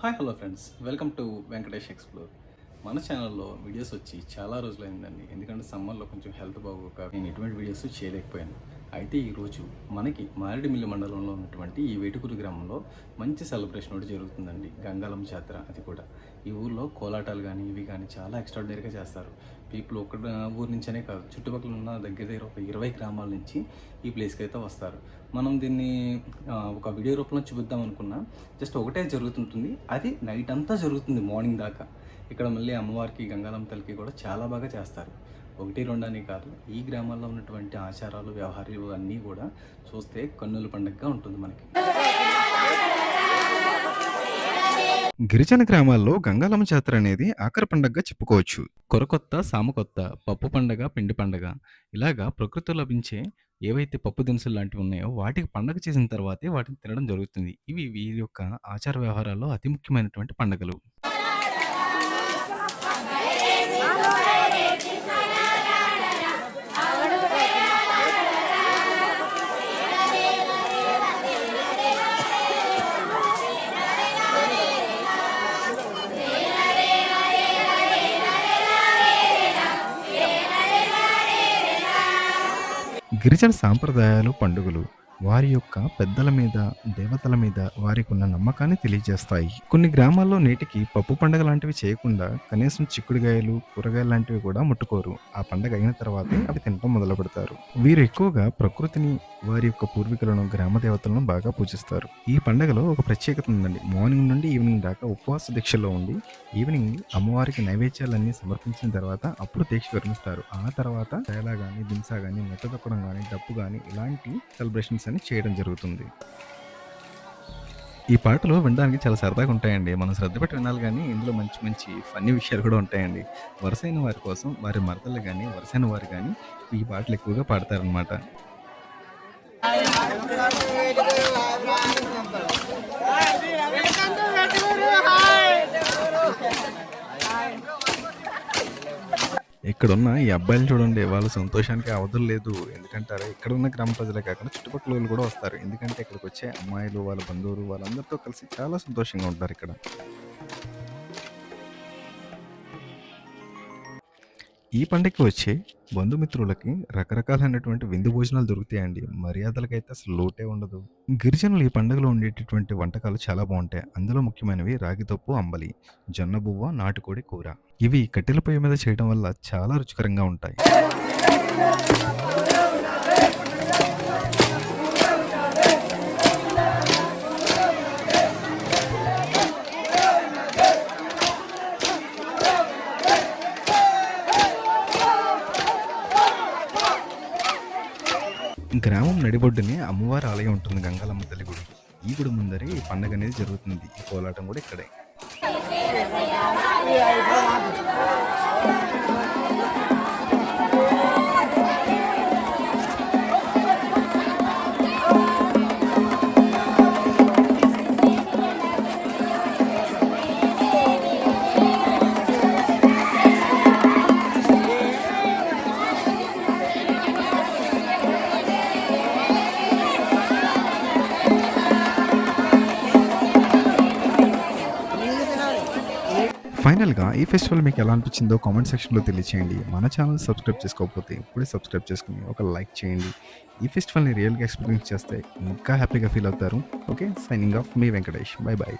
Hi hello friends. Welcome to Venkatesh explore మన ఛానల్లో videos వచ్చి చాలా రోజులైందండి. ఎందుకంటే సమ్మర్లో కొంచెం హెల్త్ బాగోక నేను ఎటువంటి వీడియోస్ చేయలేకపోయాను. అయితే ఈరోజు మనకి మారేడుమిల్లి మండలంలో ఉన్నటువంటి ఈ వేటుకూరు గ్రామంలో మంచి సెలబ్రేషన్ ఒకటి జరుగుతుందండి. గంగాలమ్మ జాతర అది కూడా. ఈ ఊర్లో కోలాటాలు కానీ ఇవి కానీ చాలా ఎక్స్ట్రాడినరీగా చేస్తారు. పీపుల్ ఒక్క ఊరు నుంచనే కాదు చుట్టుపక్కల ఉన్న దగ్గర దగ్గర ఒక ఇరవై గ్రామాల నుంచి ఈ ప్లేస్కి అయితే వస్తారు. మనం దీన్ని ఒక వీడియో రూపంలో చూపిద్దాం అనుకున్నా జస్ట్ ఒకటే జరుగుతుంటుంది. అది నైట్ అంతా జరుగుతుంది మార్నింగ్ దాకా. ఇక్కడ మళ్ళీ అమ్మవారికి గంగాలమ్మ తల్లికి కూడా చాలా బాగా చేస్తారు. ఒకటి రెండు అని కాదు ఈ గ్రామాల్లో ఉన్నటువంటి ఆచారాలు వ్యవహారాలు అన్నీ కూడా చూస్తే కన్నుల పండుగగా ఉంటుంది మనకి. గిరిజన గ్రామాల్లో గంగాలమ్మ జాతర అనేది ఆఖరి పండగగా చెప్పుకోవచ్చు. కొరకొత్త సామకొత్త పప్పు పండగ పిండి పండగ ఇలాగా ప్రకృతిలో లభించే ఏవైతే పప్పు దినుసులు లాంటివి ఉన్నాయో వాటికి పండగ చేసిన తర్వాతే వాటిని తినడం జరుగుతుంది. ఇవి వీరి యొక్క ఆచార వ్యవహారాల్లో అతి ముఖ్యమైనటువంటి పండుగలు. గిరిజన సాంప్రదాయాలు పండుగలు వారి యొక్క పెద్దల మీద దేవతల మీద వారికి ఉన్న నమ్మకాన్ని తెలియజేస్తాయి. కొన్ని గ్రామాల్లో నేటికి పప్పు పండుగ లాంటివి చేయకుండా కనీసం చిక్కుడుగాయలు కూరగాయలు లాంటివి కూడా ముట్టుకోరు. ఆ పండగ అయిన తర్వాతే అవి తినడం మొదలు పెడతారు వీరు ఎక్కువగా ప్రకృతిని వారి యొక్క పూర్వీకులను గ్రామ దేవతలను బాగా పూజిస్తారు. ఈ పండగలో ఒక ప్రత్యేకత ఉందండి. మార్నింగ్ నుండి ఈవినింగ్ దాకా ఉపవాస దీక్షలో ఉండి ఈవినింగ్ అమ్మవారికి నైవేద్యాలన్నీ సమర్పించిన తర్వాత అప్పుడు దీక్ష విరమిస్తారు. ఆ తర్వాత తేలా కానీ దింసా కానీ నెట్ట తొక్కడం కానీ డప్పు కానీ ఇలాంటి సెలబ్రేషన్స్ అని చేయడం జరుగుతుంది. ఈ పాటలు వినడానికి చాలా సరదాగా ఉంటాయండి. మనం శ్రద్ధ పెట్టి వినాలి కానీ ఇందులో మంచి మంచి ఫన్నీ విషయాలు కూడా ఉంటాయండి. వరుసైన వారి కోసం వారి మరదలు కానీ వరుసైన వారు కానీ ఈ పాటలు ఎక్కువగా పాడతారనమాట ఇక్కడున్న ఈ అబ్బాయిలు చూడండి వాళ్ళ సంతోషానికి అవధులు లేదు. ఎందుకంటారా? ఇక్కడ ఉన్న గ్రామ ప్రజలే కాకుండా చుట్టుపక్కల వాళ్ళు కూడా వస్తారు. ఎందుకంటే ఇక్కడికి వచ్చే అమ్మాయిలు వాళ్ళ బంధువులు వాళ్ళందరితో కలిసి చాలా సంతోషంగా ఉంటారు ఇక్కడ. ఈ పండగకి వచ్చే బంధుమిత్రులకి రకరకాలైనటువంటి విందు భోజనాలు దొరుకుతాయండి. మర్యాదలకైతే అసలు లోటే ఉండదు. గిరిజనులు ఈ పండుగలో ఉండేటటువంటి వంటకాలు చాలా బాగుంటాయి. అందులో ముఖ్యమైనవి రాగితప్పు అంబలి జొన్న బువ్వ నాటుకోడి కూర. ఇవి కట్టెల పొయ్యి మీద చేయడం వల్ల చాలా రుచికరంగా ఉంటాయి. గ్రామం నడిబొడ్డునే అమ్మవారి ఆలయం ఉంటుంది గంగాలమ్మ తల్లి గుడి. ఈ గుడి ముందరే ఈ పండగ అనేది జరుగుతుంది. ఈ కోలాటం కూడా ఇక్కడే. ఫైనల్గా ఈ ఫెస్టివల్ మీకు ఎలా అనిపించిందో కామెంట్ సెక్షన్లో తెలియచేయండి. మన ఛానల్ సబ్స్క్రైబ్ చేసుకోకపోతే ఇప్పుడే సబ్స్క్రైబ్ చేసుకుని ఒక లైక్ చేయండి. ఈ ఫెస్టివల్ని రియల్గా ఎక్స్పీరియన్స్ చేస్తే ఇంకా హ్యాపీగా ఫీల్ అవుతారు. ఓకే సైనింగ్ ఆఫ్ మీ వెంకటేష్. Bye bye